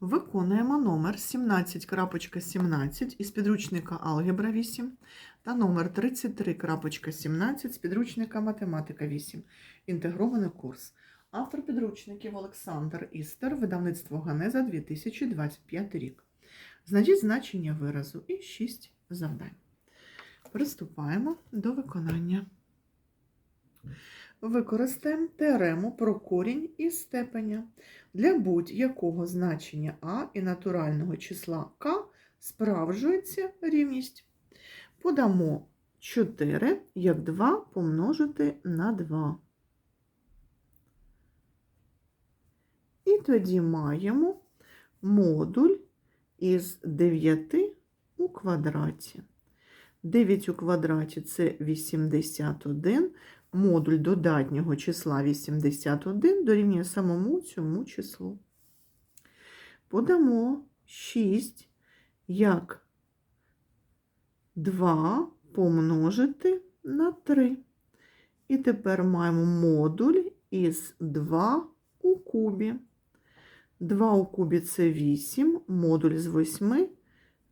Виконуємо номер 17.17 із підручника Алгебра 8 та номер 33.17 з підручника Математика 8. Інтегрований курс. Автор підручників Олександр Істер, видавництво Ганеза 2025 рік. Знайдіть значення виразу і 6 завдань. Приступаємо до виконання. Використаємо теорему про корінь і степеня. Для будь-якого значення а і натурального числа k справжується рівність. Подамо 4 як 2 помножити на 2. І тоді маємо модуль із 9 у квадраті. 9 у квадраті це 81. Модуль додатнього числа 81 дорівнює самому цьому числу. Подамо 6 як 2 помножити на 3. І тепер маємо модуль із 2 у кубі. 2 у кубі це 8, модуль з 8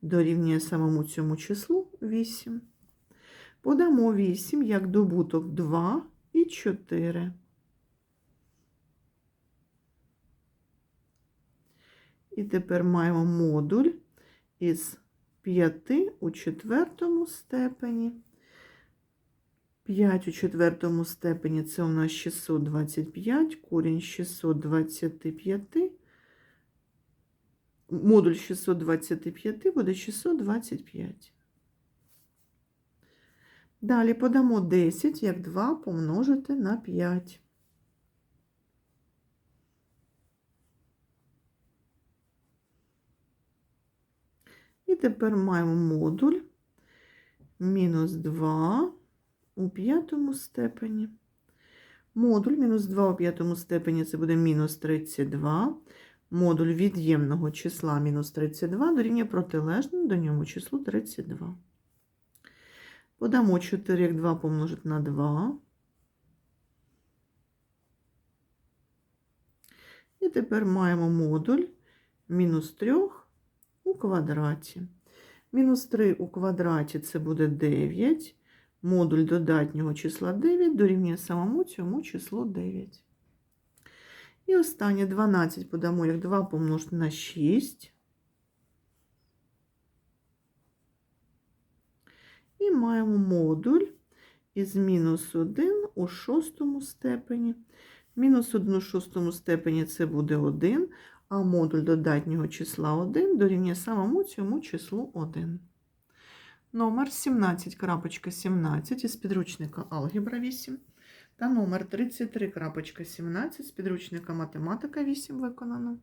дорівнює самому цьому числу 8. Подамо 8 як добуток 2 і 4. І тепер маємо модуль із 5 у четвертому степені. 5 у четвертому степені це у нас 625, корінь 625. Модуль 625 буде 625. Далі подамо 10 як 2 помножити на 5. І тепер маємо модуль мінус 2 у п'ятому степені. Модуль мінус 2 у п'ятому степені це буде мінус 32. Модуль від'ємного числа мінус 32 дорівнює протилежному до ньому числу 32. Подамо 4 як 2 помножити на 2. І тепер маємо модуль мінус 3 у квадраті. Мінус 3 у квадраті це буде 9. Модуль додатнього числа 9 дорівнює самому цьому числу 9. І останнє 12 подамо як 2 помножити на 6. І маємо модуль із мінус 1 у шостому степені. Мінус 1 у шостому степені це буде 1, а модуль додатнього числа 1 дорівнює самому цьому числу 1. Номер 17.17 із підручника Алгебра 8 та номер 33.17 з підручника Математика 8 виконано.